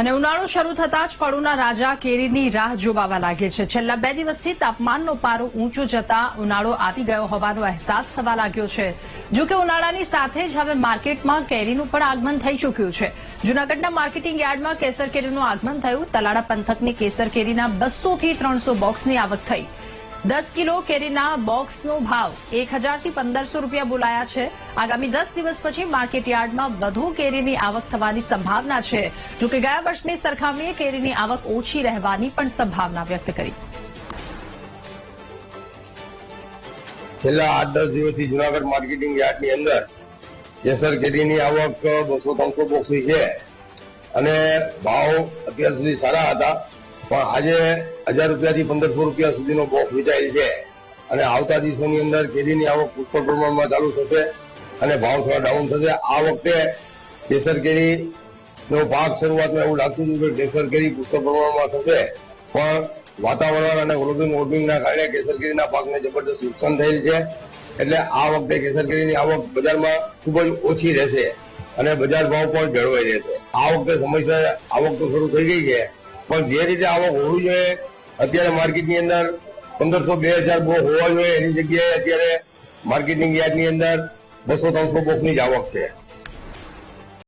અને ઉનાળો શરૂ થતાં જ ફળોના રાજા કેરીની રાહ જોવાવા લાગે છે. છેલ્લા બે દિવસથી તાપમાનનો પારો ઊંચો જતા ઉનાળો આવી ગયો હોવાનો અહેસાસ થવા લાગ્યો છે. જો કે ઉનાળાની સાથે જ હવે માર્કેટમાં કેરીનું પણ આગમન થઈ ચૂક્યું છે. જૂનાગઢના માર્કેટિંગ યાર્ડમાં કેસર કેરીનું આગમન થયું. તલાડા પંથકની કેસર કેરીના બસોથી ત્રણસો બોક્સની આવક થઈ. દસ કિલો કેરીના બોક્સનો ભાવ એક હજારથી પંદરસો રૂપિયા બોલાયા છે. આગામી દસ દિવસ પછી માર્કેટયાર્ડમાં વધુ કેરીની આવક થવાની સંભાવના છે. જોકે ગયા વર્ષની સરખામણીએ કેરીની આવક ઓછી રહેવાની પણ સંભાવના વ્યક્ત કરી. છેલ્લા આઠ દસ દિવસથી જુનાગઢ માર્કેટિંગ યાર્ડની અંદર કેસર કેરીની આવક બસો ત્રણસો બોક્સની છે. અને ભાવ અત્યાર સુધી સારા હતા. પણ આજે હજાર રૂપિયાથી પંદરસો રૂપિયા સુધીનો બોક્સ વેચાય છે. અને આવતા દિવસોની અંદર કેરીની આવક પુષ્કળ પ્રમાણમાં ચાલુ થશે અને ભાવ થોડા ડાઉન થશે. આ વખતે કેસર કેરીનો પાક શરૂઆતમાં એવું લાગતું હતું કે કેસર કેરી પુષ્કળ પ્રમાણમાં થશે. પણ વાતાવરણ અને ઓર્બિંગ ઓર્બિંગના કારણે કેસર કેરીના પાકને જબરદસ્ત નુકસાન થયેલ છે. એટલે આ વખતે કેસર કેરીની આવક બજારમાં ખૂબ જ ઓછી રહેશે અને બજાર ભાવ પણ જળવાઈ રહેશે. આ વખતે સમયસર આવક તો શરૂ થઈ ગઈ છે. પણ જે રીતે આવક હોવી જોઈએ, અત્યારે માર્કેટની અંદર પંદરસો બે હજાર બોક હોવા જોઈએ, એની જગ્યાએ અત્યારે માર્કેટિંગ યાર્ડની અંદર બસો ત્રણસો બોકની જ આવક છે.